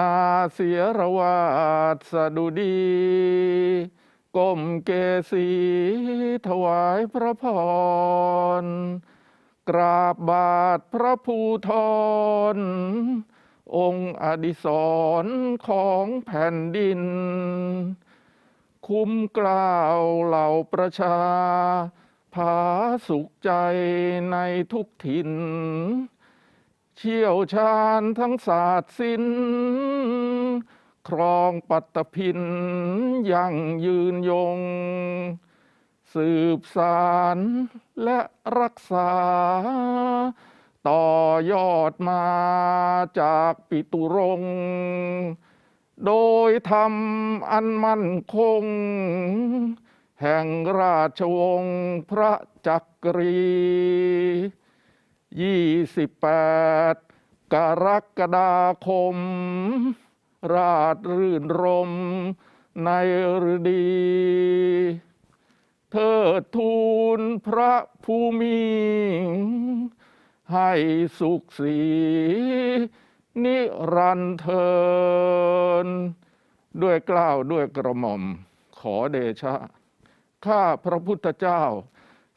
อาเสียระวาดสดุดีก้มเกสีถวายพระพร กราบบาทพระภูทร องค์อดิศรของแผ่นดิน คุ้มกล้าวเหล่าประชา ผาสุขใจในทุกถิ่น เชี่ยวชาญทั้งศาสตร์ศิลป์ครองปัตตพินยั่งยืนยง สืบสารและรักษา ต่อยอดมาจากปิตุรงโดยทำอันมั่นคง แห่งราชวงศ์พระจักรี ยี่สิบแปดกรกฎาคม ราชรื่นรม ในฤดีเทิดทูลพระภูมิ ให้สุขสี นิรันเทิน ด้วยเกล้าวด้วยกระหม่อม ขอเดชะ ข้าพระพุทธเจ้า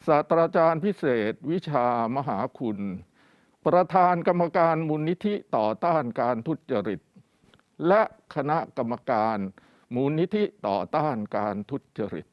ศาสตราจารย์พิเศษ วิชามหาคุณ ประธานกรรมการมูลนิธิต่อต้านการทุจริต และคณะกรรมการมูลนิธิต่อต้านการทุจริต